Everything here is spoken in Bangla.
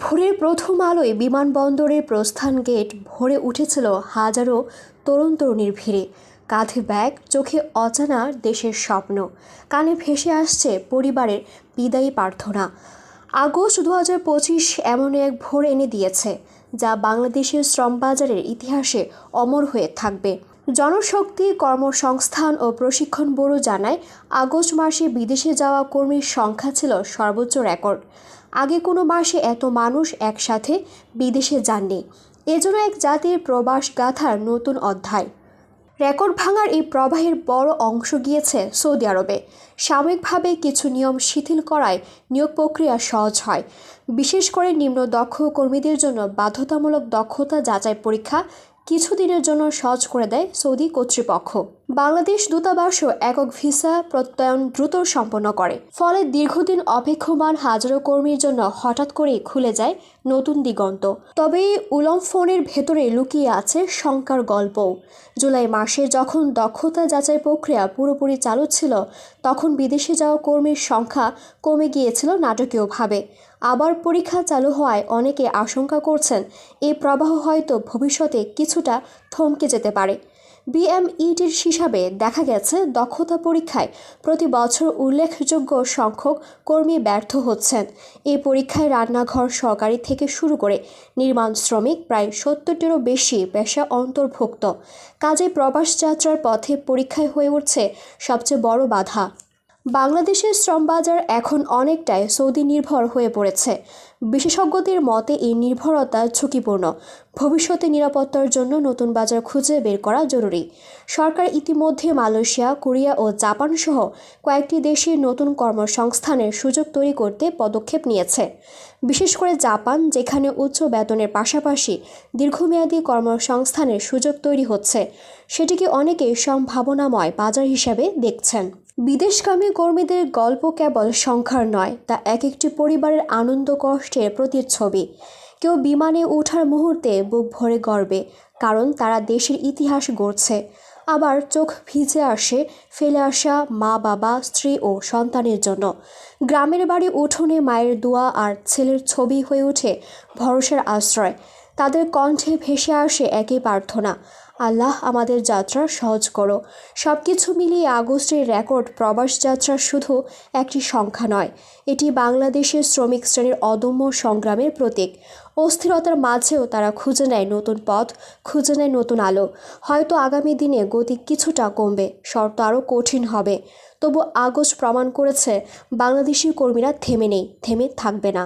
ভোরের প্রথম আলোয় বিমানবন্দরের প্রস্থান গেট ভরে উঠেছিল হাজারো তরুণ তরুণীর ভিড়ে। কাঁধে ব্যাগ, চোখে অজানা দেশের স্বপ্ন। কানে ভেসে আসছে পরিবারের বিদায়ী প্রার্থনা। আগস্ট দু হাজার পঁচিশ এমন এক ভোর এনে দিয়েছে, যা বাংলাদেশের শ্রমবাজারের ইতিহাসে অমর হয়ে থাকবে। জনশক্তি কর্মসংস্থান ও প্রশিক্ষণ ব্যুরো জানায়, আগস্ট মাসে বিদেশে যাওয়া কর্মীর সংখ্যা ছিল সর্বোচ্চ রেকর্ড। আগে কোনো মাসে এত মানুষ একসাথে বিদেশে যাননি। এজন্য এক জাতির প্রবাস গাথার নতুন অধ্যায়। রেকর্ড ভাঙার এই প্রবাহের বড় অংশ গিয়েছে সৌদি আরবে। সাময়িকভাবে কিছু নিয়ম শিথিল করায় নিয়োগ প্রক্রিয়া সহজ হয়। বিশেষ করে নিম্ন দক্ষ কর্মীদের জন্য বাধ্যতামূলক দক্ষতা যাচাই পরীক্ষা কিছুদিনের জন্য সহজ করে দেয় সৌদি কর্তৃপক্ষ। বাংলাদেশ দূতাবাসও একক ভিসা প্রত্যয়ন দ্রুত সম্পন্ন করে। ফলে দীর্ঘদিন অপেক্ষমান হাজারো কর্মীর জন্য হঠাৎ করেই খুলে যায় নতুন দিগন্ত। তবে উলম ফোনের ভেতরে লুকিয়ে আছে শঙ্কার গল্পও। জুলাই মাসে যখন দক্ষতা যাচাই প্রক্রিয়া পুরোপুরি চালু ছিল, তখন বিদেশে যাওয়া কর্মীর সংখ্যা কমে গিয়েছিল নাটকীয়ভাবে। আবার পরীক্ষা চালু হওয়ায় অনেকে আশঙ্কা করছেন এই প্রবাহ হয়তো ভবিষ্যতে কিছুটা থমকে যেতে পারে। বিএমইটির হিসাবে দেখা গেছে, দক্ষতা পরীক্ষায় প্রতি বছর উল্লেখযোগ্য সংখ্যক কর্মী ব্যর্থ হচ্ছেন। এই পরীক্ষায় রান্নাঘর সরকারি থেকে শুরু করে নির্মাণ শ্রমিক প্রায় সত্তরটিরও বেশি পেশা অন্তর্ভুক্ত। কাজে প্রবাস যাত্রার পথে পরীক্ষায় হয়ে উঠছে সবচেয়ে বড় বাধা। বাংলাদেশের শ্রমবাজার এখন অনেকটাই সৌদি নির্ভর হয়ে পড়েছে। বিশেষজ্ঞদের মতে, এই নির্ভরতা ঝুঁকিপূর্ণ। ভবিষ্যতে নিরাপত্তার জন্য নতুন বাজার খুঁজে বের করা জরুরি। সরকার ইতিমধ্যে মালয়েশিয়া, কোরিয়া ও জাপান সহ কয়েকটি দেশের নতুন কর্মসংস্থানের সুযোগ তৈরি করতে পদক্ষেপ নিয়েছে। বিশেষ করে জাপান, যেখানে উচ্চ বেতনের পাশাপাশি দীর্ঘমেয়াদী কর্মসংস্থানের সুযোগ তৈরি হচ্ছে, সেটিকে অনেকেই সম্ভাবনাময় বাজার হিসাবে দেখছেন। বিদেশগামী কর্মীদের গল্প কেবল সংখ্যার নয়, তা এক একটি পরিবারের আনন্দ কষ্টের প্রতিচ্ছবি। কেউ বিমানে ওঠার মুহূর্তে বুক ভরে গর্বে, কারণ তারা দেশের ইতিহাস গড়ছে। আবার চোখ ভিজে আসে ফেলে আসা মা, বাবা, স্ত্রী ও সন্তানের জন্য। গ্রামের বাড়ি উঠোনে মায়ের দোয়া আর ছেলের ছবি হয়ে ওঠে ভরসার আশ্রয়। তাদের কণ্ঠে ভেসে আসে একই প্রার্থনা। আল্লাহ আমাদের যাত্রা সহজ করো। সব কিছু মিলিয়ে আগস্টের রেকর্ড প্রবাস যাত্রা শুধু একটি সংখ্যা নয়, এটি বাংলাদেশের শ্রমিক শ্রেণির অদম্য সংগ্রামের প্রতীক। অস্থিরতার মাঝেও তারা খুঁজে নেয় নতুন পথ, খুঁজে নেয় নতুন আলো। হয়তো আগামী দিনে গতি কিছুটা কমবে, শর্ত আরও কঠিন হবে। তবু আগস্ট প্রমাণ করেছে, বাংলাদেশি কর্মীরা থেমে নেই, থেমে থাকবে না।